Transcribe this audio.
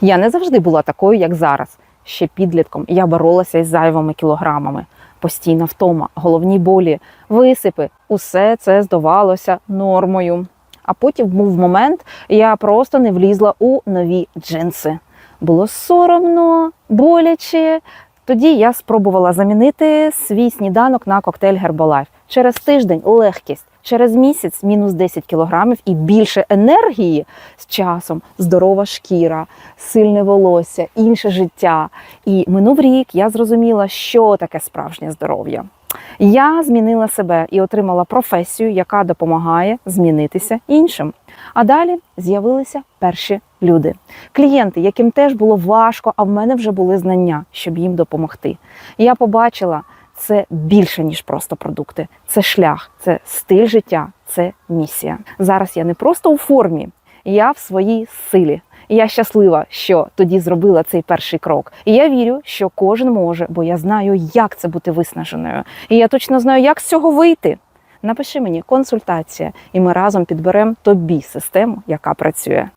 Я не завжди була такою, як зараз. Ще підлітком я боролася із зайвими кілограмами. Постійна втома, головні болі, висипи усе це здавалося нормою. А потім був момент, я просто не влізла у нові джинси. Було соромно, боляче. Тоді я спробувала замінити свій сніданок на коктейль Herbalife. Через тиждень легкість, через місяць мінус 10 кілограмів і більше енергії з часом, здорова шкіра, сильне волосся, інше життя. І минув рік я зрозуміла, що таке справжнє здоров'я. Я змінила себе і отримала професію, яка допомагає змінитися іншим. А далі з'явилися перші люди, клієнти, яким теж було важко, а в мене вже були знання, щоб їм допомогти. Я побачила, це більше ніж просто продукти, це шлях, це стиль життя, це місія. Зараз я не просто у формі, я в своїй силі. Я щаслива, що тоді зробила цей перший крок. І я вірю, що кожен може, бо я знаю, як це бути виснаженою. І я точно знаю, як з цього вийти. Напиши мені консультація, і ми разом підберемо тобі систему, яка працює.